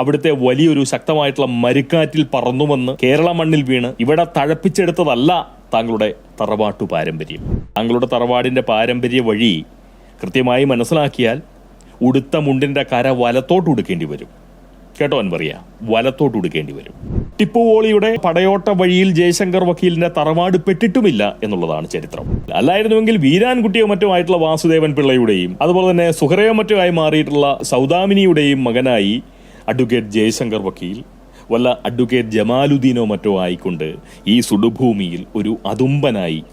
അവിടുത്തെ വലിയൊരു ശക്തമായിട്ടുള്ള മരുക്കാറ്റിൽ പറന്നുവന്ന് കേരള മണ്ണിൽ വീണ് ഇവിടെ തഴപ്പിച്ചെടുത്തതല്ല താങ്കളുടെ തറവാട്ടു പാരമ്പര്യം. താങ്കളുടെ തറവാടിന്റെ പാരമ്പര്യ വഴി കൃത്യമായി മനസ്സിലാക്കിയാൽ ഉടുത്ത മുണ്ടിന്റെ കര വലത്തോട്ട് ഉടുക്കേണ്ടി വരും. കേട്ടോ അൻപറിയ വലത്തോട്ട് ഉടുക്കേണ്ടി വരും. ടിപ്പുവോളിയുടെ പടയോട്ട വഴിയിൽ ജയശങ്കർ വക്കീലിന്റെ തറവാട് പെട്ടിട്ടുമില്ല എന്നുള്ളതാണ് ചരിത്രം. അല്ലായിരുന്നുവെങ്കിൽ വീരാൻകുട്ടിയോ മറ്റോ ആയിട്ടുള്ള വാസുദേവൻ പിള്ളയുടെയും അതുപോലെ തന്നെ സുഹറയോ മറ്റോ ആയി മാറിയിട്ടുള്ള സൗദാമിനിയുടെയും മകനായി അഡ്വക്കേറ്റ് ജയശങ്കർ വക്കീൽ വല്ല അഡ്വക്കേറ്റ് ജമാലുദ്ദീനോ മറ്റോ ആയിക്കൊണ്ട് ഈ സുടുഭൂമിയിൽ ഒരു അതുമ്പനായി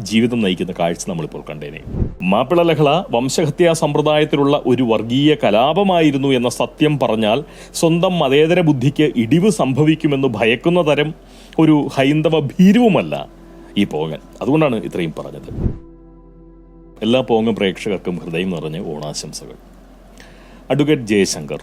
ജീവിതം നയിക്കുന്ന കാഴ്ച നമ്മളിപ്പോൾ കണ്ടേനെ. മാപ്പിള ലഹള വംശഹത്യാ സമ്പ്രദായത്തിലുള്ള ഒരു വർഗീയ കലാപമായിരുന്നു എന്ന സത്യം പറഞ്ഞാൽ സ്വന്തം മതേതര ബുദ്ധിക്ക് ഇടിവ് സംഭവിക്കുമെന്ന് ഭയക്കുന്ന തരം ഒരു ഹൈന്ദവ ഭീരുവുമല്ല ഈ പോങ്ങൻ. അതുകൊണ്ടാണ് ഇത്രയും പറഞ്ഞത്. എല്ലാ പോങ്ങ പ്രേക്ഷകർക്കും ഹൃദയം നിറഞ്ഞ് ഓണാശംസകൾ. അഡ്വക്കേറ്റ് ജയശങ്കർ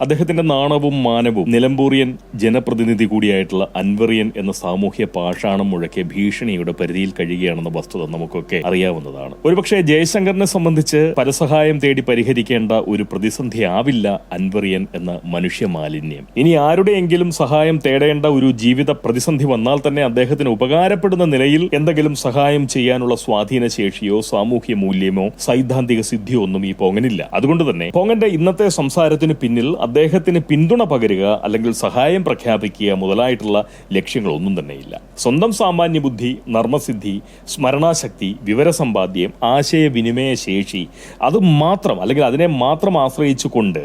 അദ്ദേഹത്തിന്റെ നാണവും മാനവും നിലമ്പൂറിയൻ ജനപ്രതിനിധി കൂടിയായിട്ടുള്ള അൻവറിയൻ എന്ന സാമൂഹ്യ പാഷാണം മുഴക്കിയ ഭീഷണിയുടെ പരിധിയിൽ കഴിയുകയാണെന്ന വസ്തുത നമുക്കൊക്കെ അറിയാവുന്നതാണ്. ഒരുപക്ഷെ ജയശങ്കറിനെ സംബന്ധിച്ച് പരസഹായം തേടി പരിഹരിക്കേണ്ട ഒരു പ്രതിസന്ധി ആവില്ല അൻവറിയൻ എന്ന മനുഷ്യ മാലിന്യം ഇനി ആരുടെയെങ്കിലും സഹായം തേടേണ്ട ഒരു ജീവിത പ്രതിസന്ധി വന്നാൽ തന്നെ അദ്ദേഹത്തിന് ഉപകാരപ്പെടുന്ന നിലയിൽ എന്തെങ്കിലും സഹായം ചെയ്യാനുള്ള സ്വാധീന ശേഷിയോ സാമൂഹ്യ മൂല്യമോ സൈദ്ധാന്തിക സിദ്ധിയോ ഒന്നും ഈ പോങ്ങനില്ല. അതുകൊണ്ട് തന്നെ പോങ്ങന്റെ ഇന്നത്തെ സംസാരത്തിന് പിന്നിൽ അദ്ദേഹത്തിന് പിന്തുണ പകരുക അല്ലെങ്കിൽ സഹായം പ്രഖ്യാപിക്കുക മുതലായിട്ടുള്ള ലക്ഷ്യങ്ങളൊന്നും തന്നെയില്ല. സ്വന്തം സാമാന്യ ബുദ്ധി നർമ്മസിദ്ധി സ്മരണാശക്തി വിവരസമ്പാദ്യം ആശയവിനിമയ ശേഷി അത് മാത്രം അല്ലെങ്കിൽ അതിനെ മാത്രം ആശ്രയിച്ചുകൊണ്ട്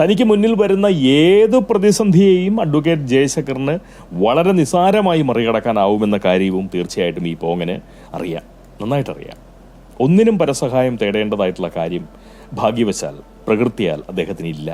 തനിക്ക് മുന്നിൽ വരുന്ന ഏത് പ്രതിസന്ധിയെയും അഡ്വക്കേറ്റ് ജയശങ്കറിന് വളരെ നിസാരമായി മറികടക്കാനാവുമെന്ന കാര്യവും തീർച്ചയായിട്ടും ഈ പോങ്ങന് അറിയാം. നന്നായിട്ടറിയാം. ഒന്നിനും പരസഹായം തേടേണ്ടതായിട്ടുള്ള കാര്യം ഭാഗ്യവശാൽ പ്രകൃതിയാൽ അദ്ദേഹത്തിന് ഇല്ല.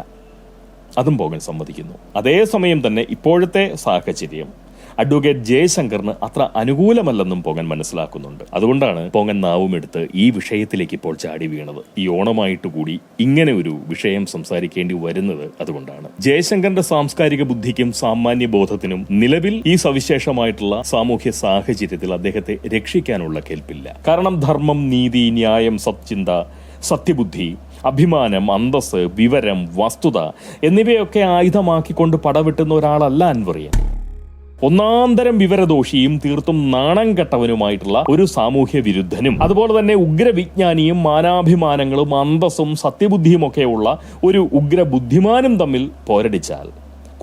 അതും പോകൻ സമ്മതിക്കുന്നു. അതേസമയം തന്നെ ഇപ്പോഴത്തെ സാഹചര്യം. അഡ്വക്കേറ്റ് ജയശങ്കറിന് അത്ര അനുകൂലമല്ലെന്നും പോങ്ങൻ മനസ്സിലാക്കുന്നുണ്ട്. അതുകൊണ്ടാണ് പോങ്ങൻ നാവുമെടുത്ത് ഈ വിഷയത്തിലേക്ക് ഇപ്പോൾ ചാടി വീണത്. ഈ ഓണമായിട്ട് കൂടി ഇങ്ങനെ ഒരു വിഷയം സംസാരിക്കേണ്ടി വരുന്നത് അതുകൊണ്ടാണ്. ജയശങ്കറിന്റെ സാംസ്കാരിക ബുദ്ധിക്കും സാമാന്യ ബോധത്തിനും നിലവിൽ ഈ സവിശേഷമായിട്ടുള്ള സാമൂഹ്യ സാഹചര്യത്തിൽ അദ്ദേഹത്തെ രക്ഷിക്കാനുള്ള കേൾപ്പില്ല കാരണം ധർമ്മം നീതി ന്യായം സത്ചിന്ത സത്യബുദ്ധി അഭിമാനം അന്തസ് വിവരം വസ്തുത എന്നിവയൊക്കെ ആയുധമാക്കിക്കൊണ്ട് പടവെട്ടുന്ന ഒരാളല്ല അൻവറിയൻ. ഒന്നാന്തരം വിവരദോഷിയും തീർത്തും നാണം കെട്ടവനുമായിട്ടുള്ള ഒരു സാമൂഹ്യ വിരുദ്ധനും അതുപോലെ തന്നെ ഉഗ്രവിജ്ഞാനിയും മാനാഭിമാനങ്ങളും അന്തസ്സും സത്യബുദ്ധിയുമൊക്കെയുള്ള ഒരു ഉഗ്രബുദ്ധിമാനും തമ്മിൽ പോരടിച്ചാൽ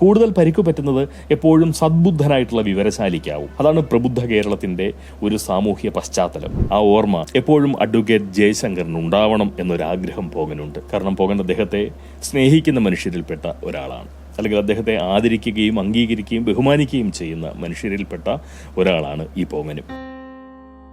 കൂടുതൽ പരിക്കു പറ്റുന്നത് എപ്പോഴും സദ്ബുദ്ധനായിട്ടുള്ള വിവരശാലിക്കാവും. അതാണ് പ്രബുദ്ധ കേരളത്തിന്റെ ഒരു സാമൂഹ്യ പശ്ചാത്തലം. ആ ഓർമ്മ എപ്പോഴും അഡ്വക്കേറ്റ് ജയശങ്കറിന് ഉണ്ടാവണം എന്നൊരാഗ്രഹം പോകനുണ്ട്. കാരണം പോകൻ അദ്ദേഹത്തെ സ്നേഹിക്കുന്ന മനുഷ്യരിൽപ്പെട്ട ഒരാളാണ്. അല്ലെങ്കിൽ അദ്ദേഹത്തെ ആദരിക്കുകയും അംഗീകരിക്കുകയും ബഹുമാനിക്കുകയും ചെയ്യുന്ന മനുഷ്യരിൽപ്പെട്ട ഒരാളാണ് ഈ പോങ്ങനും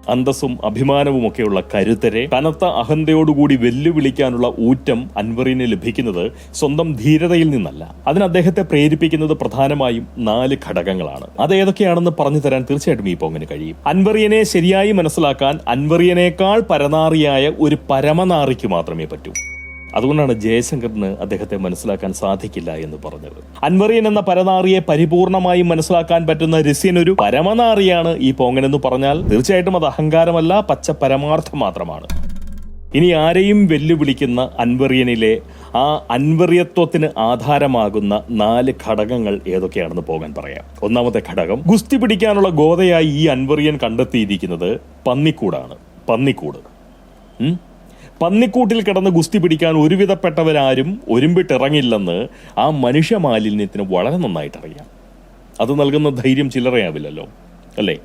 അന്തസ്സും അഭിമാനവും ഒക്കെയുള്ള കരുത്തരെ കനത്ത അഹന്തയോടുകൂടി വെല്ലുവിളിക്കാനുള്ള ഊറ്റം അൻവറിന് ലഭിക്കുന്നത് സ്വന്തം ധീരതയിൽ നിന്നല്ല. അതിന് അദ്ദേഹത്തെ പ്രേരിപ്പിക്കുന്നത് പ്രധാനമായും നാല് ഘടകങ്ങളാണ്. അത് ഏതൊക്കെയാണെന്ന് പറഞ്ഞു തരാൻ തീർച്ചയായിട്ടും ഈ പോങ്ങിന് കഴിയും. അൻവറിയനെ ശരിയായി മനസ്സിലാക്കാൻ അൻവറിയനേക്കാൾ പരനാറിയായ ഒരു പരമനാറിക്ക് മാത്രമേ പറ്റൂ. അതുകൊണ്ടാണ് ജയശങ്കറിന് അദ്ദേഹത്തെ മനസ്സിലാക്കാൻ സാധിക്കില്ല എന്ന് പറഞ്ഞത്. അൻവറിയൻ എന്ന പരനാറിയെ പരിപൂർണമായും മനസ്സിലാക്കാൻ പറ്റുന്ന രസ്യൻ ഒരു പരമനാറിയാണ് ഈ പോങ്ങൻ എന്ന് പറഞ്ഞാൽ തീർച്ചയായിട്ടും അത് അഹങ്കാരമല്ല പച്ച പരമാർത്ഥം മാത്രമാണ്. ഇനി ആരെയും വെല്ലുവിളിക്കുന്ന അൻവറിയനിലെ ആ അൻവറിയത്വത്തിന് ആധാരമാകുന്ന നാല് ഘടകങ്ങൾ ഏതൊക്കെയാണെന്ന് പോകാൻ പറയാം. ഒന്നാമത്തെ ഘടകം ഗുസ്തി പിടിക്കാനുള്ള ഗോതയായി ഈ അൻവറിയൻ കണ്ടെത്തിയിരിക്കുന്നത് പന്നിക്കൂടാണ്. പന്നിക്കൂട്? പന്നിക്കൂട്ടിൽ കിടന്ന് ഗുസ്തി പിടിക്കാൻ ഒരുവിധപ്പെട്ടവരാരും ഒരുമ്പിട്ടിറങ്ങില്ലെന്ന് ആ മനുഷ്യ മാലിന്യത്തിന് വളരെ നന്നായിട്ട് അറിയാം. അത് നൽകുന്ന ധൈര്യം ചില്ലറയാവില്ലല്ലോ അല്ലേ?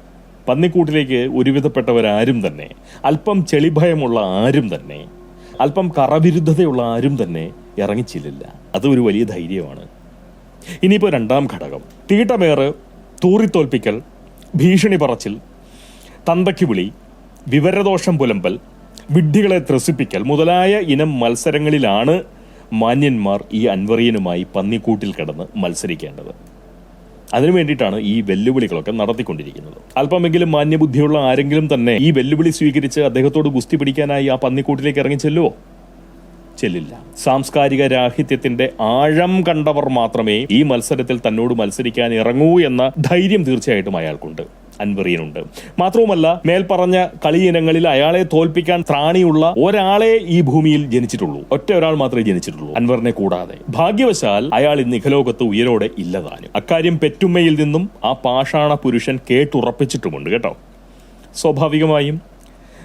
പന്നിക്കൂട്ടിലേക്ക് ഒരുവിധപ്പെട്ടവരാരും തന്നെ അല്പം ചെളിഭയമുള്ള ആരും തന്നെ അല്പം കറവിരുദ്ധതയുള്ള ആരും തന്നെ ഇറങ്ങിച്ചില്ലില്ല അത് ഒരു വലിയ ധൈര്യമാണ്. ഇനിയിപ്പോൾ രണ്ടാം ഘടകം തീട്ടമേറ് തൂറിത്തോൽപ്പിക്കൽ ഭീഷണി പറച്ചിൽ തന്തയ്ക്ക് വിളി വിവരദോഷം പുലമ്പൽ വിഡ്ഢികളെ ത്രസിപ്പിക്കൽ. മുതലായ ഇനം മത്സരങ്ങളിലാണ് മാന്യന്മാർ ഈ അൻവറിയനുമായി പന്നിക്കൂട്ടിൽ കിടന്ന് മത്സരിക്കേണ്ടത്. അതിനു വേണ്ടിയിട്ടാണ് ഈ വെല്ലുവിളികളൊക്കെ നടത്തിക്കൊണ്ടിരിക്കുന്നത്. അല്പമെങ്കിലും മാന്യബുദ്ധിയുള്ള ആരെങ്കിലും തന്നെ ഈ വെല്ലുവിളി സ്വീകരിച്ച് അദ്ദേഹത്തോട് ഗുസ്തി പിടിക്കാനായി ആ പന്നിക്കൂട്ടിലേക്ക് ഇറങ്ങി ചെല്ലുവോ? ചെല്ലില്ല. സാംസ്കാരിക രാഹിത്യത്തിന്റെ ആഴം കണ്ടവർ മാത്രമേ ഈ മത്സരത്തിൽ തന്നോട് മത്സരിക്കാൻ ഇറങ്ങൂ എന്ന ധൈര്യം തീർച്ചയായിട്ടും അയാൾക്കുണ്ട്. അൻവറിയനുണ്ട്. മാത്രവുമല്ല മേൽപ്പറഞ്ഞ കളി ഇനങ്ങളിൽ അയാളെ തോൽപ്പിക്കാൻ ത്രാണിയുള്ള ഒരാളെ ഈ ഭൂമിയിൽ ജനിച്ചിട്ടുള്ളൂ. ഒറ്റ ഒരാൾ മാത്രമേ ജനിച്ചിട്ടുള്ളൂ അൻവറിനെ കൂടാതെ. ഭാഗ്യവശാൽ അയാൾ ഇന്ന് ഇഹലോകത്ത് ഉയരോടെ ഇല്ലതാനും അക്കാര്യം പെറ്റുമ്മയിൽ നിന്നും ആ പാഷാണ പുരുഷൻ കേട്ടുറപ്പിച്ചിട്ടുമുണ്ട് കേട്ടോ. സ്വാഭാവികമായും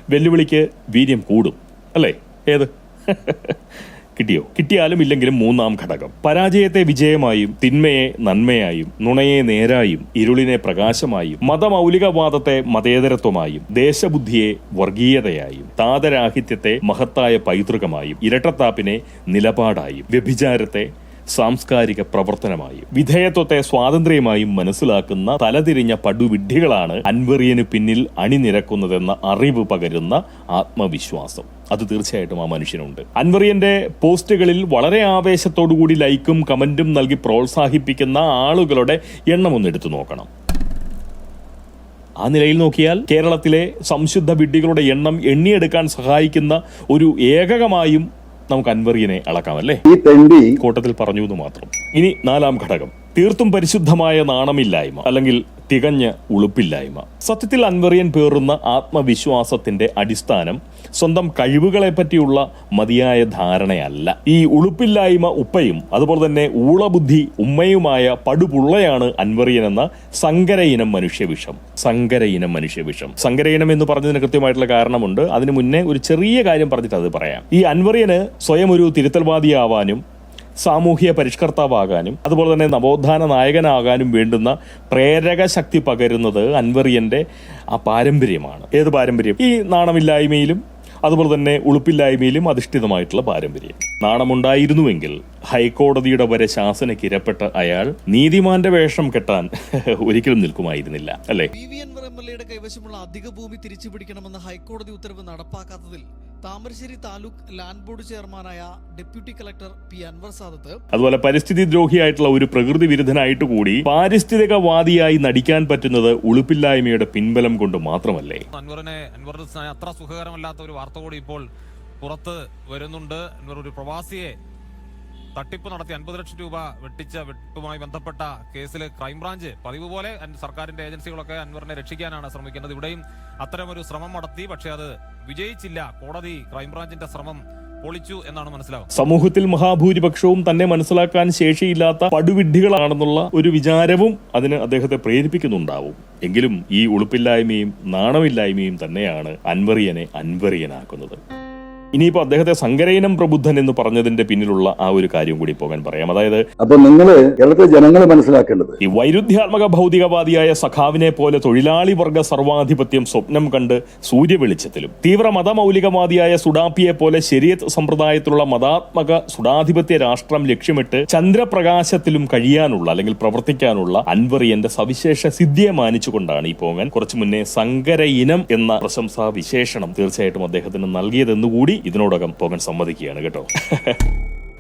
വെല്ലുവിളിക്ക് വീര്യം കൂടും അല്ലേ? ഏത്? കിട്ടിയോ? കിട്ടിയാലും ഇല്ലെങ്കിലും മൂന്നാം ഘടകം. പരാജയത്തെ വിജയമായും തിന്മയെ നന്മയായും നുണയെ നേരായും ഇരുളിനെ പ്രകാശമായും മതമൗലികവാദത്തെ മതേതരത്വമായും ദേശബുദ്ധിയെ വർഗീയതയായും താതരാഹിത്യത്തെ മഹത്തായ പൈതൃകമായും ഇരട്ടത്താപ്പിനെ നിലപാടായും വ്യഭിചാരത്തെ സാംസ്കാരിക പ്രവർത്തനമായും വിധേയത്വത്തെ സ്വാതന്ത്ര്യമായും മനസ്സിലാക്കുന്ന തലതിരിഞ്ഞ പടുവിഡ്ഢികളാണ് അൻവറിയന് പിന്നിൽ അണിനിരക്കുന്നതെന്ന അറിവ് പകരുന്ന ആത്മവിശ്വാസം. അത് തീർച്ചയായിട്ടും ആ മനുഷ്യനുണ്ട്. അൻവറിയന്റെ പോസ്റ്റുകളിൽ വളരെ ആവേശത്തോടുകൂടി ലൈക്കും കമന്റും നൽകി പ്രോത്സാഹിപ്പിക്കുന്ന ആളുകളുടെ എണ്ണം ഒന്ന് എടുത്തു നോക്കണം. ആ നിലയിൽ നോക്കിയാൽ കേരളത്തിലെ സംശുദ്ധ വിഡ്ഢികളുടെ എണ്ണം എണ്ണിയെടുക്കാൻ സഹായിക്കുന്ന ഒരു ഏകകമായും നമുക്ക് അൻവറിയനെ അളക്കാമല്ലേ? ഈ തെണ്ടി കൂട്ടത്തിൽ പറഞ്ഞു എന്ന് മാത്രം. ഇനി നാലാം ഘടകം. തീർത്തും പരിശുദ്ധമായ നാണമില്ലായ്മ. അല്ലെങ്കിൽ തികഞ്ഞ ഉളുപ്പില്ലായ്മ. സത്യത്തിൽ അൻവറിയൻ പേറുന്ന ആത്മവിശ്വാസത്തിന്റെ അടിസ്ഥാനം സ്വന്തം കഴിവുകളെ പറ്റിയുള്ള മതിയായ ധാരണയല്ല. ഈ ഉളുപ്പില്ലായ്മ ഉപ്പയും അതുപോലെ തന്നെ ഊളബുദ്ധി ഉമ്മയുമായ പടുപുള്ളയാണ് അൻവറിയൻ എന്ന സങ്കര ഇനം മനുഷ്യവിഷം. സങ്കര ഇനം മനുഷ്യവിഷം. സങ്കര ഇനം എന്ന് പറഞ്ഞതിന് കൃത്യമായിട്ടുള്ള കാരണമുണ്ട്. അതിനു മുന്നേ ഒരു ചെറിയ കാര്യം പറഞ്ഞിട്ട് അത് പറയാം. ഈ അൻവറിയന് സ്വയം ഒരു തിരുത്തൽവാദിയാവാനും സാമൂഹ്യ പരിഷ്കർത്താവാകാനും അതുപോലെ തന്നെ നവോത്ഥാന നായകനാകാനും വേണ്ടുന്ന പ്രേരക ശക്തി പകരുന്നത് അൻവറിയന്റെ ആ പാരമ്പര്യമാണ്. ഏത് പാരമ്പര്യം? ഈ നാണമില്ലായ്മയിലും അതുപോലെ തന്നെ ഉളുപ്പില്ലായ്മയിലും അധിഷ്ഠിതമായിട്ടുള്ള പാരമ്പര്യം. നാണമുണ്ടായിരുന്നുവെങ്കിൽ ഹൈക്കോടതിയുടെ വരെ ശാസനയ്ക്ക് ഇരപ്പെട്ട അയാൾ നീതിമാന്റെ വേഷം കെട്ടാൻ ഒരിക്കലും നിൽക്കുമായിരുന്നില്ല അല്ലേ? P V N M L എയുടെ കൈവശമുള്ള അധിക ഭൂമി തിരിച്ചു പിടിക്കണമെന്ന ഹൈക്കോടതി ഉത്തരവ് നടപ്പാക്കാത്തതിൽ താമരശ്ശേരി താലൂക്ക് ലാൻഡ് ബോർഡ് ചെയർമാനായ deputy collector P Anvar Sadath. അതുപോലെ പരിസ്ഥിതി ദ്രോഹിയായിട്ടുള്ള ഒരു പ്രകൃതി വിരുദ്ധനായിട്ട് കൂടി പാരിസ്ഥിതികവാദിയായി നടിക്കാൻ പറ്റുന്നത് ഉളുപ്പില്ലായ്മയുടെ പിൻബലം കൊണ്ട് മാത്രമല്ലേ? അൻവറിനെ അൻവറിന് അത്ര സുഖകരമല്ലാത്ത ഒരു വാർത്ത കൂടി ഇപ്പോൾ പുറത്ത് വരുന്നുണ്ട്. അൻവർ ഒരു പ്രവാസിയെ തട്ടിപ്പ് നടത്തി അൻപത് ലക്ഷം രൂപ വെട്ടിച്ച വെട്ടുമായി ബന്ധപ്പെട്ട കേസിൽ ക്രൈംബ്രാഞ്ച് പതിവ് പോലെ സർക്കാരിന്റെ ഏജൻസികളൊക്കെ അൻവറിനെ രക്ഷിക്കാനാണ് ശ്രമിക്കുന്നത്. ഇവിടെയും അത്തരമൊരു ശ്രമം നടത്തി പക്ഷേ അത് വിജയിച്ചില്ല. കോടതി ക്രൈംബ്രാഞ്ചിന്റെ ശ്രമം പൊളിച്ചു എന്നാണ് സമൂഹത്തിൽ മഹാഭൂരിപക്ഷവും തന്നെ മനസ്സിലാക്കാൻ ശേഷിയില്ലാത്ത പടുവിഡ്ഢികളാണെന്നുള്ള ഒരു വിചാരവും അതിന് അദ്ദേഹത്തെ പ്രേരിപ്പിക്കുന്നുണ്ടാവും. എങ്കിലും ഈ ഉളുപ്പില്ലായ്മയും നാണമില്ലായ്മയും തന്നെയാണ് അൻവറിയനെ അൻവറിയനാക്കുന്നത്. ഇനിയിപ്പോ അദ്ദേഹത്തെ സങ്കരയിനം പ്രബുദ്ധൻ എന്ന് പറഞ്ഞതിന്റെ പിന്നിലുള്ള ആ ഒരു കാര്യം കൂടി പോകാൻ പറയാം. അതായത് അപ്പൊ നിങ്ങൾ കേരളത്തിലെ ജനങ്ങൾ മനസ്സിലാക്കേണ്ടത് ഈ വൈരുദ്ധ്യാത്മക ഭൗതികവാദിയായ സഖാവിനെ പോലെ തൊഴിലാളി വർഗ സർവാധിപത്യം സ്വപ്നം കണ്ട് സൂര്യവെളിച്ചത്തിലും തീവ്ര മതമൗലികവാദിയായ സുഡാപ്പിയെ പോലെ ശരീരത്ത് സമ്പ്രദായത്തിലുള്ള മതാത്മക സുഡാധിപത്യ രാഷ്ട്രം ലക്ഷ്യമിട്ട് ചന്ദ്രപ്രകാശത്തിലും കഴിയാനുള്ള അല്ലെങ്കിൽ പ്രവർത്തിക്കാനുള്ള അൻവറിയന്റെ സവിശേഷ സിദ്ധിയെ മാനിച്ചുകൊണ്ടാണ് ഈ പോങ്ങൻ കുറച്ചു മുന്നേ സങ്കര ഇനം എന്ന പ്രശംസാ വിശേഷണം തീർച്ചയായിട്ടും അദ്ദേഹത്തിന് നൽകിയതെന്നുകൂടി ഇതിനോടകം പോകൻ സമ്മതിക്കുകയാണ് കേട്ടോ.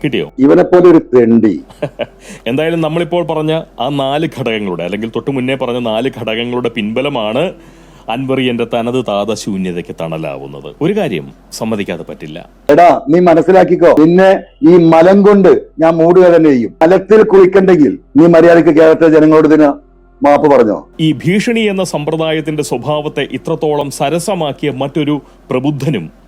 കിട്ടിയോ? ഇവനെ പോലെ ഒരു തെണ്ടി. എന്തായാലും നമ്മളിപ്പോൾ പറഞ്ഞ ആ നാല് ഘടകങ്ങളുടെ അല്ലെങ്കിൽ തൊട്ടു മുന്നേ പറഞ്ഞ നാല് ഘടകങ്ങളുടെ പിൻബലമാണ് അൻവറിയന്റെ തനത് താത ശൂന്യതയ്ക്ക് തണലാവുന്നത്. ഒരു കാര്യം സമ്മതിക്കാതെ പറ്റില്ല. എടാ നീ മനസ്സിലാക്കിക്കോ. പിന്നെ ഈ മലം കൊണ്ട് ഞാൻ മൂടുക തന്നെ ചെയ്യും. മലത്തിൽ കുളിക്കണ്ടെങ്കിൽ നീ മര്യാദയ്ക്ക് കേരളത്തിലെ ജനങ്ങളോട് ഇതിന് മാപ്പ് പറഞ്ഞോ? ഈ ഭീഷണി എന്ന സമ്പ്രദായത്തിന്റെ സ്വഭാവത്തെ ഇത്രത്തോളം സരസമാക്കിയ മറ്റൊരു പ്രബുദ്ധനും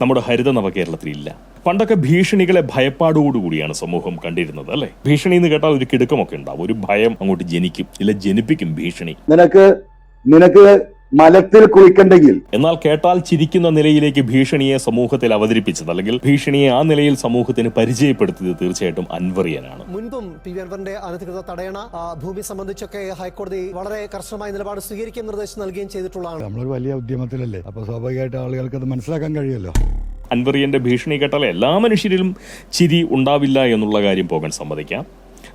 നമ്മുടെ ഹരിത നവകേരളത്തിലില്ല പണ്ടൊക്കെ ഭീഷണികളെ ഭയപ്പാടോടുകൂടിയാണ് സമൂഹം കണ്ടിരുന്നത് അല്ലെ? ഭീഷണി എന്ന് കേട്ടാൽ ഒരു കിടുക്കമൊക്കെ ഉണ്ടാവും. ഒരു ഭയം അങ്ങോട്ട് ജനിക്കും ഇല്ല ജനിപ്പിക്കും ഭീഷണി. നിനക്ക് നിനക്ക് മലത്തിൽ കുളിക്കണ്ടെങ്കിൽ. എന്നാൽ കേട്ടാൽ ചിരിക്കുന്ന നിലയിലേക്ക് ഭീഷണിയെ സമൂഹത്തിൽ അവതരിപ്പിച്ചത് അല്ലെങ്കിൽ ഭീഷണിയെ ആ നിലയിൽ സമൂഹത്തിന് പരിചയപ്പെടുത്തിയത് തീർച്ചയായിട്ടും അൻവറിയനാണ്. മുൻപും പി വി അൻവറിന്റെ അനധികൃത തടയണ ഭൂമി സംബന്ധിച്ചൊക്കെ ഹൈക്കോടതി വളരെ കർശനമായ നിലപാട് സ്വീകരിക്കാൻ നിർദ്ദേശം നൽകുകയും ചെയ്തിട്ടുള്ളതാണ്. നമ്മളൊരു വലിയ ഉദ്യമത്തിലല്ലേ? അപ്പൊ സ്വാഭാവികമായിട്ട് ആളുകൾക്ക് അത് മനസ്സിലാക്കാൻ കഴിയുമല്ലോ. അൻവറിയന്റെ ഭീഷണി കേട്ടാൽ എല്ലാ മനുഷ്യരിലും ചിരി ഉണ്ടാവില്ല എന്നുള്ള കാര്യം പോകാൻ സമ്മതിക്കാം.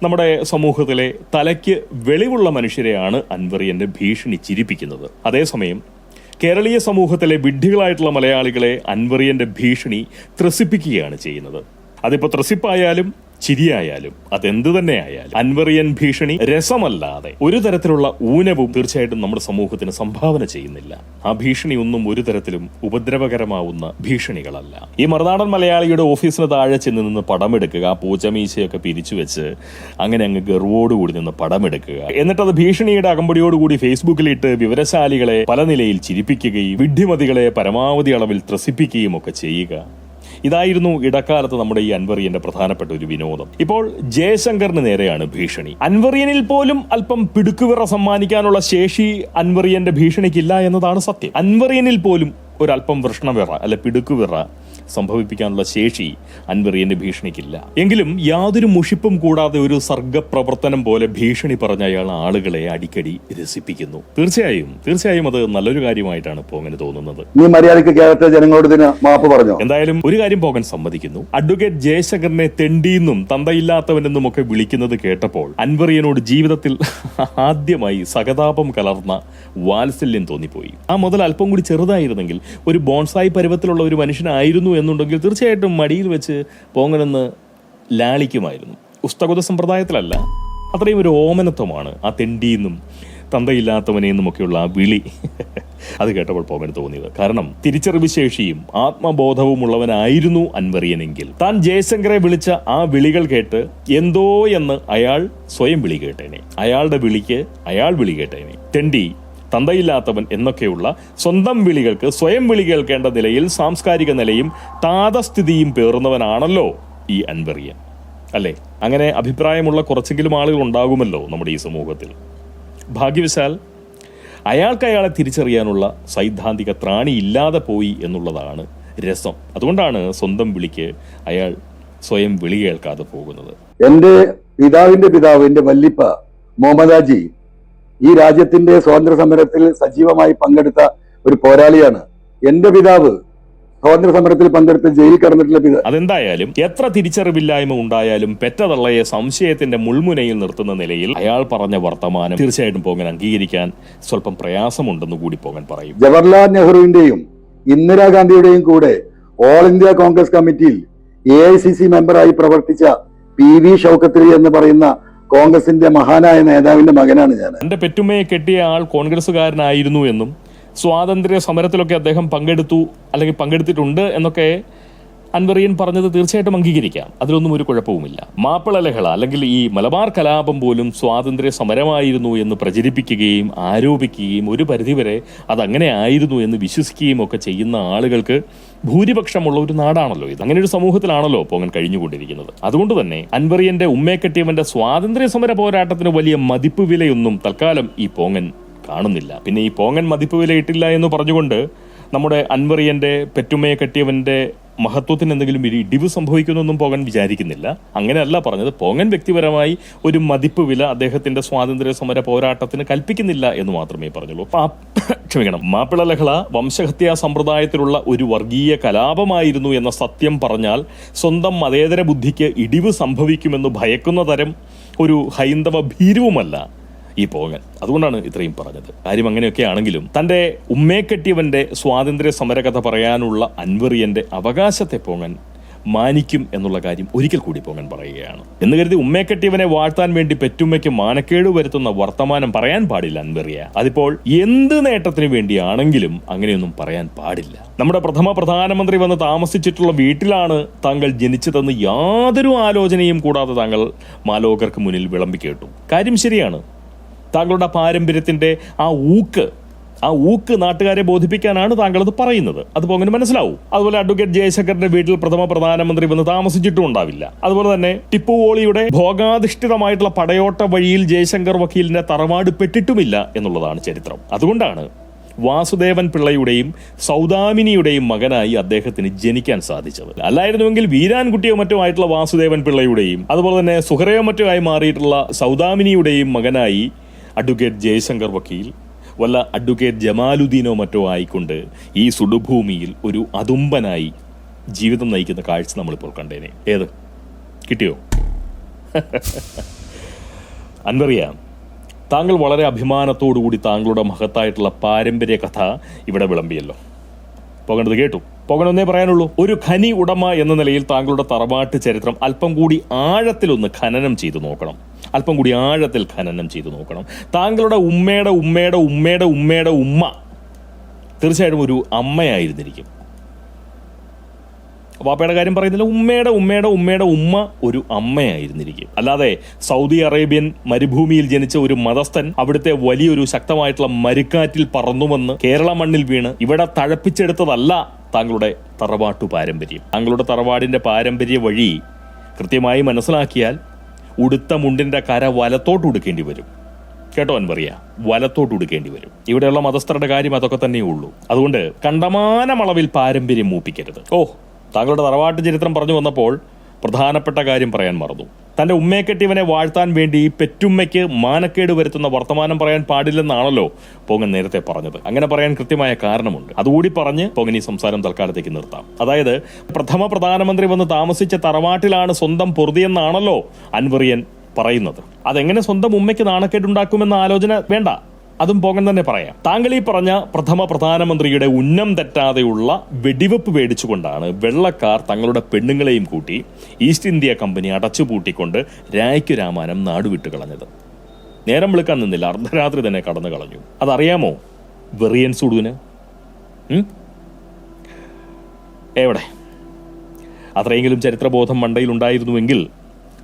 നമ്മുടെ സമൂഹത്തിലെ തലയ്ക്ക് വെളിവുള്ള മനുഷ്യരെയാണ് അൻവറിയന്റെ ഭീഷണി ചിരിപ്പിക്കുന്നത് അതേസമയം കേരളീയ സമൂഹത്തിലെ വിഡ്ഢികളായിട്ടുള്ള മലയാളികളെ അൻവറിയന്റെ ഭീഷണി ത്രസിപ്പിക്കുകയാണ് ചെയ്യുന്നത്. അതിപ്പോൾ ത്രസിപ്പായാലും ചിരിയായാലും അതെന്ത് തന്നെ ആയാലും അൻവറിയൻ ഭീഷണി രസമല്ലാതെ ഒരു തരത്തിലുള്ള ഊനവും തീർച്ചയായിട്ടും നമ്മുടെ സമൂഹത്തിന് സംഭാവന ചെയ്യുന്നില്ല. ആ ഭീഷണി ഒന്നും ഒരു തരത്തിലും ഉപദ്രവകരമാവുന്ന ഭീഷണികളല്ല. ഈ മറുനാടൻ മലയാളിയുടെ ഓഫീസിന് താഴെ ചെന്ന് നിന്ന് പടമെടുക്കുക ആ പൂച്ചമീശയൊക്കെ പിരിച്ചു വെച്ച് അങ്ങനെ അങ്ങ് ഗർവോടുകൂടി നിന്ന് പടമെടുക്കുക. എന്നിട്ട് അത് ഭീഷണിയുടെ അകമ്പടിയോടുകൂടി ഫേസ്ബുക്കിലിട്ട് വിവരശാലികളെ പല നിലയിൽ ചിരിപ്പിക്കുകയും വിഡ്ഢിമതികളെ പരമാവധി അളവിൽ ത്രസിപ്പിക്കുകയും ഒക്കെ ചെയ്യുക. ഇതായിരുന്നു ഇടക്കാലത്ത് നമ്മുടെ ഈ അൻവറിയന്റെ പ്രധാനപ്പെട്ട ഒരു വിനോദം. ഇപ്പോൾ ജയശങ്കറിന് നേരെയാണ് ഭീഷണി. അൻവറിയനിൽ പോലും അല്പം പിടുക്കുവിറ സമ്മാനിക്കാനുള്ള ശേഷി അൻവറിയന്റെ ഭീഷണിക്കില്ല എന്നതാണ് സത്യം. അൻവറിയനിൽ പോലും ഒരല്പം വൃഷ്ണവിറ അല്ലെ പിടുക്കുവിറ സംഭവിപ്പിക്കാനുള്ള ശേഷി അൻവറിയന്റെ ഭീഷണിക്കില്ല. എങ്കിലും യാതൊരു മുഷിപ്പും കൂടാതെ ഒരു സർഗപ്രവർത്തനം പോലെ ഭീഷണി പറഞ്ഞ അയാൾ ആളുകളെ അടിക്കടി രസിപ്പിക്കുന്നു. തീർച്ചയായും തീർച്ചയായും അത് നല്ലൊരു കാര്യമായിട്ടാണ് ഇപ്പോൾ തോന്നുന്നത്. നീ മര്യാദയ്ക്ക് കേരളത്തിലെ ജനങ്ങളോട് മാപ്പ് പറഞ്ഞു? എന്തായാലും ഒരു കാര്യം പോകാൻ സമ്മതിക്കുന്നു. അഡ്വക്കേറ്റ് ജയശങ്കറിനെ തെണ്ടിയെന്നും തന്തയില്ലാത്തവനെന്നും ഒക്കെ വിളിക്കുന്നത് കേട്ടപ്പോൾ അൻവറിയനോട് ജീവിതത്തിൽ ആദ്യമായി സഹതാപം കലർന്ന വാത്സല്യം തോന്നിപ്പോയി. ആ മുതൽ അല്പം കൂടി ചെറുതായിരുന്നെങ്കിൽ ഒരു ബോൺസായി പരുവത്തിലുള്ള ഒരു മനുഷ്യനായിരുന്നു എന്നുണ്ടെങ്കിൽ തീർച്ചയായിട്ടും മടിയിൽ വെച്ച് പോങ്ങനെന്ന് ലാളിക്കുമായിരുന്നു. ഉസ്തകുത സമ്പ്രദായത്തിലല്ല അത്രയും ഒരു ഓമനത്വമാണ് ആ തെണ്ടിയെന്നും തന്തയില്ലാത്തവനെന്നുമൊക്കെയുള്ള ആ വിളി. അത് കേട്ടപ്പോൾ പോകാൻ തോന്നിയത്. കാരണം തിരിച്ചറിവ് ശേഷിയും ആത്മബോധവുമുള്ളവനായിരുന്നു അൻവറിയനെങ്കിൽ. താൻ ജയശങ്കറെ വിളിച്ച ആ വിളികൾ കേട്ട് എന്തോ എന്ന് അയാൾ സ്വയം വിളി കേട്ടേനെ. അയാളുടെ വിളിക്ക് അയാൾ വിളി കേട്ടേനെ. തെണ്ടി തന്തയില്ലാത്തവൻ എന്നൊക്കെയുള്ള സ്വന്തം വിളികൾക്ക് സ്വയം വിളി കേൾക്കേണ്ട നിലയിൽ സാംസ്കാരിക നിലയും താതസ്ഥിതിയും പേറുന്നവനാണല്ലോ ഈ അൻവറിയൻ. അല്ലേ? അങ്ങനെ അഭിപ്രായമുള്ള കുറച്ചെങ്കിലും ആളുകൾ ഉണ്ടാകുമല്ലോ നമ്മുടെ ഈ സമൂഹത്തിൽ. ഭാഗ്യവശാൽ അയാൾക്ക് അയാളെ തിരിച്ചറിയാനുള്ള സൈദ്ധാന്തിക ത്രാണി ഇല്ലാതെ പോയി എന്നുള്ളതാണ് രസം. അതുകൊണ്ടാണ് സ്വന്തം വിളിക്ക് അയാൾ സ്വയം വിളി കേൾക്കാതെ പോകുന്നത്. എന്റെ പിതാവിന്റെ പിതാവ് എന്റെ വല്ലിപ്പ മുഹമ്മദാജി ഈ രാജ്യത്തിന്റെ സ്വാതന്ത്ര്യ സമരത്തിൽ സജീവമായി പങ്കെടുത്ത ഒരു പോരാളിയാണ്. എന്റെ പിതാവ് സ്വാതന്ത്ര്യ സമരത്തിൽ പങ്കെടുത്ത് ജയിലിൽ കടന്നിട്ടുള്ള പിതാവ് അതെന്തായാലും എത്ര തിരിച്ചറിവില്ലായ്മ ഉണ്ടായാലും പെറ്റതള്ളയെ സംശയത്തിന്റെ മുൾമുനയിൽ നിർത്തുന്ന നിലയിൽ അയാൾ പറഞ്ഞ വർത്തമാനം തീർച്ചയായിട്ടും പോകാൻ അംഗീകരിക്കാൻ സ്വല്പം പ്രയാസമുണ്ടെന്ന് കൂടി പോകാൻ പറയും. ജവഹർലാൽ നെഹ്റുവിന്റെയും ഇന്ദിരാഗാന്ധിയുടെയും കൂടെ ഓൾ ഇന്ത്യ കോൺഗ്രസ് കമ്മിറ്റിയിൽ എ ഐ സി സി മെമ്പറായി പ്രവർത്തിച്ച പി വി ഷൗക്കത്രി എന്ന് പറയുന്ന കോൺഗ്രസിന്റെ മഹാനായ നേതാവിന്റെ മകനാണ് ഞാൻ. എന്റെ പെറ്റുമ്മയെ കെട്ടിയ ആൾ കോൺഗ്രസ്സുകാരനായിരുന്നു എന്നും സ്വാതന്ത്ര്യ സമരത്തിലൊക്കെ അദ്ദേഹം പങ്കെടുത്തു അല്ലെങ്കിൽ പങ്കെടുത്തിട്ടുണ്ട് എന്നൊക്കെ അൻവറിയൻ പറഞ്ഞത് തീർച്ചയായിട്ടും അംഗീകരിക്കാം. അതിലൊന്നും ഒരു കുഴപ്പവുമില്ല. മാപ്പിള ലഹള അല്ലെങ്കിൽ ഈ മലബാർ കലാപം പോലും സ്വാതന്ത്ര്യ സമരമായിരുന്നു എന്ന് പ്രചരിപ്പിക്കുകയും ആരോപിക്കുകയും ഒരു പരിധിവരെ അതങ്ങനെ ആയിരുന്നു എന്ന് വിശ്വസിക്കുകയും ഒക്കെ ചെയ്യുന്ന ആളുകൾക്ക് ഭൂരിപക്ഷമുള്ള ഒരു നാടാണല്ലോ ഇത്. അങ്ങനെ ഒരു സമൂഹത്തിലാണല്ലോ പോങ്ങൻ കഴിഞ്ഞുകൊണ്ടിരിക്കുന്നത്. അതുകൊണ്ട് തന്നെ അൻവറിയന്റെ ഉമ്മേക്കെട്ടിയവന്റെ സ്വാതന്ത്ര്യ സമര പോരാട്ടത്തിന് വലിയ മതിപ്പ് വിലയൊന്നും തൽക്കാലം ഈ പോങ്ങൻ കാണുന്നില്ല. പിന്നെ ഈ പോങ്ങൻ മതിപ്പ് വിലയിട്ടില്ല എന്ന് പറഞ്ഞുകൊണ്ട് നമ്മുടെ അൻവറിയന്റെ പെറ്റുമ്മയെ കെട്ടിയവന്റെ മഹത്വത്തിന് എന്തെങ്കിലും ഇടിവ് സംഭവിക്കുമെന്നൊന്നും പോകൻ വിചാരിക്കുന്നില്ല. അങ്ങനെയല്ല പറഞ്ഞത്. പോകൻ വ്യക്തിപരമായി ഒരു മതിപ്പ് വില അദ്ദേഹത്തിന്റെ സ്വാതന്ത്ര്യ സമര പോരാട്ടത്തിന് കൽപ്പിക്കുന്നില്ല എന്ന് മാത്രമേ പറഞ്ഞുള്ളൂ. ക്ഷമിക്കണം. മാപ്പിള ലഹള വംശഹത്യാ സമ്പ്രദായത്തിലുള്ള ഒരു വർഗീയ കലാപമായിരുന്നു എന്ന സത്യം പറഞ്ഞാൽ സ്വന്തം മതേതര ബുദ്ധിക്ക് ഇടിവ് സംഭവിക്കുമെന്ന് ഭയക്കുന്ന തരം ഒരു ഹൈന്ദവ ഭീരുവുമല്ല. ഈ പോകൻ. അതുകൊണ്ടാണ് ഇത്രയും പറഞ്ഞത്. കാര്യം അങ്ങനെയൊക്കെ ആണെങ്കിലും തന്റെ ഉമ്മേക്കെട്ടിയവന്റെ സ്വാതന്ത്ര്യ സമരകഥ പറയാനുള്ള അൻവറിയന്റെ അവകാശത്തെ പോകൻ മാനിക്കും എന്നുള്ള കാര്യം ഒരിക്കൽ കൂടി പോകൻ പറയുകയാണ്. എന്ന് കരുതി ഉമ്മേക്കെട്ടിയവനെ വാഴ്ത്താൻ വേണ്ടി പെറ്റുമ്മയ്ക്ക് മാനക്കേട് വരുത്തുന്ന വർത്തമാനം പറയാൻ പാടില്ല അൻവറിയ. അതിപ്പോൾ എന്ത് നേട്ടത്തിന് വേണ്ടിയാണെങ്കിലും അങ്ങനെയൊന്നും പറയാൻ പാടില്ല. നമ്മുടെ പ്രഥമ പ്രധാനമന്ത്രി വന്ന് താമസിച്ചിട്ടുള്ള വീട്ടിലാണ് താങ്കൾ ജനിച്ചതെന്ന് യാതൊരു ആലോചനയും കൂടാതെ താങ്കൾ മാലോകർക്ക് മുന്നിൽ വിളമ്പി കേട്ടു. കാര്യം ശരിയാണ്. താങ്കളുടെ പാരമ്പര്യത്തിന്റെ ആ ഊക്ക് ആ ഊക്ക് നാട്ടുകാരെ ബോധിപ്പിക്കാനാണ് താങ്കൾ അത് പറയുന്നത്. അതുപോലെ അങ്ങനെ മനസ്സിലാവും. അതുപോലെ അഡ്വക്കേറ്റ് ജയശങ്കറിന്റെ വീട്ടിൽ പ്രഥമ പ്രധാനമന്ത്രി വന്ന് താമസിച്ചിട്ടും ഉണ്ടാവില്ല. അതുപോലെ തന്നെ ടിപ്പു വോളിയുടെ ഭോഗാധിഷ്ഠിതമായിട്ടുള്ള പടയോട്ട വഴിയിൽ ജയശങ്കർ വക്കീലിന്റെ തറവാട് പെട്ടിട്ടുമില്ല എന്നുള്ളതാണ് ചരിത്രം. അതുകൊണ്ടാണ് വാസുദേവൻ പിള്ളയുടെയും സൗദാമിനിയുടെയും മകനായി അദ്ദേഹത്തിന് ജനിക്കാൻ സാധിച്ചത്. അല്ലായിരുന്നുവെങ്കിൽ വീരാൻകുട്ടിയോ മറ്റോ ആയിട്ടുള്ള വാസുദേവൻ പിള്ളയുടെയും അതുപോലെ തന്നെ സുഹറയോ മറ്റോ ആയി മാറിയിട്ടുള്ള സൗദാമിനിയുടെയും മകനായി അഡ്വക്കേറ്റ് ജയശങ്കർ വക്കീൽ വല്ല അഡ്വക്കേറ്റ് ജമാലുദ്ദീനോ മറ്റോ ആയിക്കൊണ്ട് ഈ സുടുഭൂമിയിൽ ഒരു അതുമ്പനായി ജീവിതം നയിക്കുന്ന കാഴ്ച നമ്മളിപ്പോൾ കണ്ടേനെ. ഏത്? കിട്ടിയോ? അൻവറിയാം താങ്കൾ വളരെ അഭിമാനത്തോടുകൂടി താങ്കളുടെ മഹത്തായിട്ടുള്ള പാരമ്പര്യ കഥ ഇവിടെ വിളമ്പിയല്ലോ. പോകേണ്ടത് കേട്ടു. പോകണമെന്നേ പറയാനുള്ളൂ. ഒരു ഖനി ഉടമ എന്ന നിലയിൽ താങ്കളുടെ തറവാട്ട് ചരിത്രം അല്പം കൂടി ആഴത്തിലൊന്ന് ഖനനം ചെയ്തു നോക്കണം. അല്പം കൂടി ആഴത്തിൽ ഖനനം ചെയ്തു നോക്കണം. താങ്കളുടെ ഉമ്മയുടെ ഉമ്മയുടെ ഉമ്മയുടെ ഉമ്മയുടെ ഉമ്മ തീർച്ചയായിട്ടും ഒരു അമ്മയായിരുന്നിരിക്കും. വാപ്പയുടെ കാര്യം പറയുന്നില്ല. ഉമ്മയുടെ ഉമ്മയുടെ ഉമ്മയുടെ ഉമ്മ ഒരു അമ്മയായിരുന്നിരിക്കും. അല്ലാതെ സൗദി അറേബ്യൻ മരുഭൂമിയിൽ ജനിച്ച ഒരു മതസ്ഥൻ അവിടുത്തെ വലിയൊരു ശക്തമായിട്ടുള്ള മരുക്കാറ്റിൽ പറന്നുവന്ന് കേരള മണ്ണിൽ വീണ് ഇവിടെ തഴപ്പിച്ചെടുത്തതല്ല താങ്കളുടെ തറവാട്ടു പാരമ്പര്യം. താങ്കളുടെ തറവാടിന്റെ പാരമ്പര്യ വഴി കൃത്യമായി മനസ്സിലാക്കിയാൽ ഉടുത്ത മുണ്ടിന്റെ കര വലത്തോട്ട് ഉടുക്കേണ്ടി വരും. കേട്ടോ അൻപറിയ വലത്തോട്ട് ഉടുക്കേണ്ടി വരും. ഇവിടെയുള്ള മതസ്ഥരുടെ കാര്യം അതൊക്കെ തന്നെ ഉള്ളൂ. അതുകൊണ്ട് കണ്ടമാനമളവിൽ പാരമ്പര്യം മൂപ്പിക്കരുത്. ഓ താങ്കളുടെ തറവാട്ട് ചരിത്രം പറഞ്ഞു വന്നപ്പോൾ പ്രധാനപ്പെട്ട കാര്യം പറയാൻ മറന്നു. തന്റെ ഉമ്മയെ കെട്ടിയവനെ വാഴ്ത്താൻ വേണ്ടി പെറ്റുമ്മയ്ക്ക് മാനക്കേട് വരുത്തുന്ന വർത്തമാനം പറയാൻ പാടില്ലെന്നാണല്ലോ പൊങ്ങൻ നേരത്തെ പറഞ്ഞത്. അങ്ങനെ പറയാൻ കൃത്യമായ കാരണമുണ്ട്. അതുകൂടി പറഞ്ഞ് പൊങ്ങൻ ഈ സംസാരം തൽക്കാലത്തേക്ക് നിർത്താം. അതായത് പ്രഥമ പ്രധാനമന്ത്രി വന്ന് താമസിച്ച തറവാട്ടിലാണ് സ്വന്തം പൊറുതിയെന്നാണല്ലോ അൻവറിയൻ പറയുന്നത്. അതെങ്ങനെ സ്വന്തം ഉമ്മയ്ക്ക് നാണക്കേടുണ്ടാക്കുമെന്ന ആലോചന വേണ്ട. അതും പോകൻ തന്നെ പറയാം. താങ്കൾ ഈ പറഞ്ഞ പ്രഥമ പ്രധാനമന്ത്രിയുടെ ഉന്നം തെറ്റാതെയുള്ള വെടിവെപ്പ് മേടിച്ചുകൊണ്ടാണ് വെള്ളക്കാർ തങ്ങളുടെ പെണ്ണുങ്ങളെയും കൂട്ടി ഈസ്റ്റ് ഇന്ത്യ കമ്പനി അടച്ചുപൂട്ടിക്കൊണ്ട് രായ്ക്കു രാമാനം നാടുവിട്ട് കളഞ്ഞത്. നേരം വിളിക്കാൻ നിന്നില്ല. അർദ്ധരാത്രി തന്നെ കടന്നു കളഞ്ഞു. അതറിയാമോ വെറിയൻ സുഡുവിന് ഉം? എവിടെ? അത്രയെങ്കിലും ചരിത്രബോധം മണ്ടയിൽ ഉണ്ടായിരുന്നുവെങ്കിൽ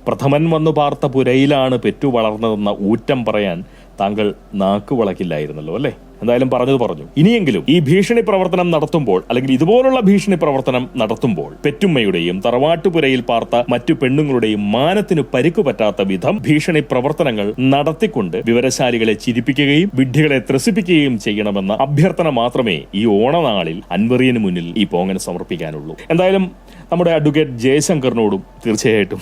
പ്രഥമൻ വന്നു പാർത്ത പുരയിലാണ് പെറ്റു വളർന്നതെന്ന ഊറ്റം പറയാൻ താങ്കൾ നാക്ക് വളക്കില്ലായിരുന്നല്ലോ അല്ലേ? എന്തായാലും പറഞ്ഞത് പറഞ്ഞു. ഇനിയെങ്കിലും ഈ ഭീഷണി പ്രവർത്തനം നടത്തുമ്പോൾ അല്ലെങ്കിൽ ഇതുപോലുള്ള ഭീഷണി പ്രവർത്തനം നടത്തുമ്പോൾ പെറ്റുമ്മയുടെയും തറവാട്ടുപുരയിൽ പാർത്ത മറ്റു പെണ്ണുങ്ങളുടെയും മാനത്തിന് പരിക്കു പറ്റാത്ത വിധം ഭീഷണി പ്രവർത്തനങ്ങൾ നടത്തിക്കൊണ്ട് വിവരശാലികളെ ചിരിപ്പിക്കുകയും വിഡ്ഢികളെ ത്രസിപ്പിക്കുകയും ചെയ്യണമെന്ന അഭ്യർത്ഥന മാത്രമേ ഈ ഓണനാളിൽ അൻവറിയന് മുന്നിൽ ഈ പോങ്ങന് സമർപ്പിക്കാനുള്ളൂ. എന്തായാലും നമ്മുടെ അഡ്വക്കേറ്റ് ജയശങ്കറിനോടും തീർച്ചയായിട്ടും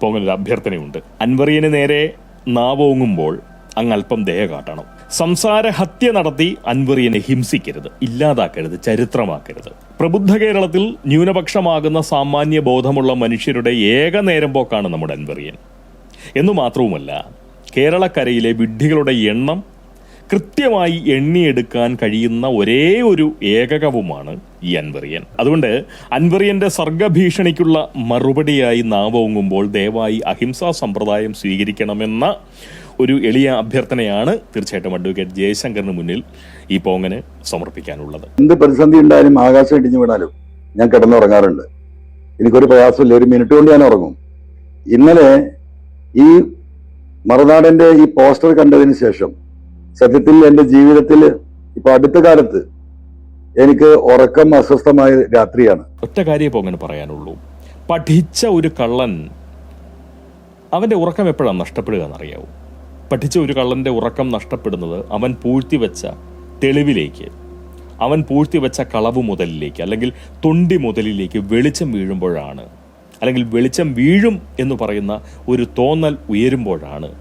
പോങ്ങനൊരു അഭ്യർത്ഥനയുണ്ട്. അൻവറിയന് നേരെ നാവോങ്ങുമ്പോൾ അങ്ങ് അല്പം ദയ കാട്ടണം സംസാര ഹത്യ നടത്തി അൻവറിയനെ ഹിംസിക്കരുത് ഇല്ലാതാക്കരുത് ചരിത്രമാക്കരുത്. പ്രബുദ്ധ കേരളത്തിൽ ന്യൂനപക്ഷമാകുന്ന സാമാന്യ ബോധമുള്ള മനുഷ്യരുടെ ഏക നേരം പോക്കാണ് നമ്മുടെ അൻവറിയൻ. എന്നു മാത്രവുമല്ല കേരളക്കരയിലെ വിഡ്ഢികളുടെ എണ്ണം കൃത്യമായി എണ്ണിയെടുക്കാൻ കഴിയുന്ന ഒരേ ഒരു ഏകകവുമാണ് ഈ അൻവറിയൻ. അതുകൊണ്ട് അൻവറിയന്റെ സർഗഭീഷണിക്കുള്ള മറുപടിയായി നാവോങ്ങുമ്പോൾ ദയവായി അഹിംസാ സമ്പ്രദായം സ്വീകരിക്കണമെന്ന ഒരു എളിയ അഭ്യർത്ഥനയാണ് തീർച്ചയായിട്ടും അഡ്വക്കേറ്റ് ജയശങ്കറിന് മുന്നിൽ ഈ പോങ്ങന് സമർപ്പിക്കാനുള്ളത്. എന്ത് പ്രതിസന്ധി ഉണ്ടായാലും ആകാശം ഇടിഞ്ഞു വീണാലും ഞാൻ കിടന്നുറങ്ങാറുണ്ട്. എനിക്കൊരു പ്രയാസമില്ല ഒരു മിനിറ്റ് കൊണ്ട് ഞാൻ ഉറങ്ങും. ഇന്നലെ ഈ മറുനാടന്റെ ഈ പോസ്റ്റർ കണ്ടതിന് ശേഷം സത്യത്തിൽ എന്റെ ജീവിതത്തിൽ ഇപ്പൊ അടുത്ത കാലത്ത് എനിക്ക് ഉറക്കം അസ്വസ്ഥമായ രാത്രിയാണ്. ഒറ്റ കാര്യമേ പോങ്ങനെ പറയാനുള്ളൂ. പഠിച്ച ഒരു കള്ളൻ അവന്റെ ഉറക്കം എപ്പോഴാണ് നഷ്ടപ്പെടുക എന്നറിയാവൂ. പഠിച്ച ഒരു കള്ളന്റെ ഉറക്കം നഷ്ടപ്പെടുന്നത് അവൻ പൂഴ്ത്തിവെച്ച തെളിവിലേക്ക്. അവൻ പൂഴ്ത്തിവെച്ച കളവ് മുതലിലേക്ക് അല്ലെങ്കിൽ തൊണ്ടി മുതലിലേക്ക് വെളിച്ചം വീഴുമ്പോഴാണ്. അല്ലെങ്കിൽ വെളിച്ചം വീഴും എന്ന് പറയുന്ന ഒരു തോന്നൽ ഉയരുമ്പോഴാണ്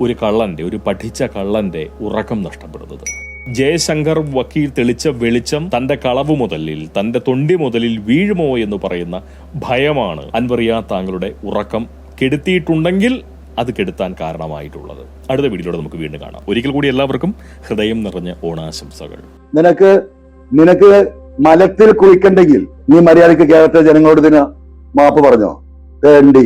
ഒരു കള്ളന്റെ ഒരു പഠിച്ച കള്ളന്റെ ഉറക്കം നഷ്ടപ്പെടുന്നത്. ജയശങ്കർ വക്കീൽ തെളിച്ച വെളിച്ചം തന്റെ കളവ് മുതലിൽ തന്റെ തൊണ്ടി മുതലിൽ വീഴുമോ എന്ന് പറയുന്ന ഭയമാണ് അൻവറിയ താങ്കളുടെ ഉറക്കം. കെടുത്തിയിട്ടുണ്ടെങ്കിൽ അത് കെടുത്താൻ കാരണമായിട്ടുള്ളത്. അടുത്ത വീഡിയോയിലൂടെ നമുക്ക് വീണ്ടും കാണാം. ഒരിക്കൽ കൂടി എല്ലാവർക്കും ഹൃദയം നിറഞ്ഞ ഓണാശംസകൾ. നിനക്ക് നിനക്ക് മലത്തിൽ കുളിക്കണ്ടെങ്കിൽ നീ മര്യാദയ്ക്ക് കേരളത്തിലെ ജനങ്ങളോട് ഇതിന് മാപ്പ് പറഞ്ഞോ? തേണ്ടി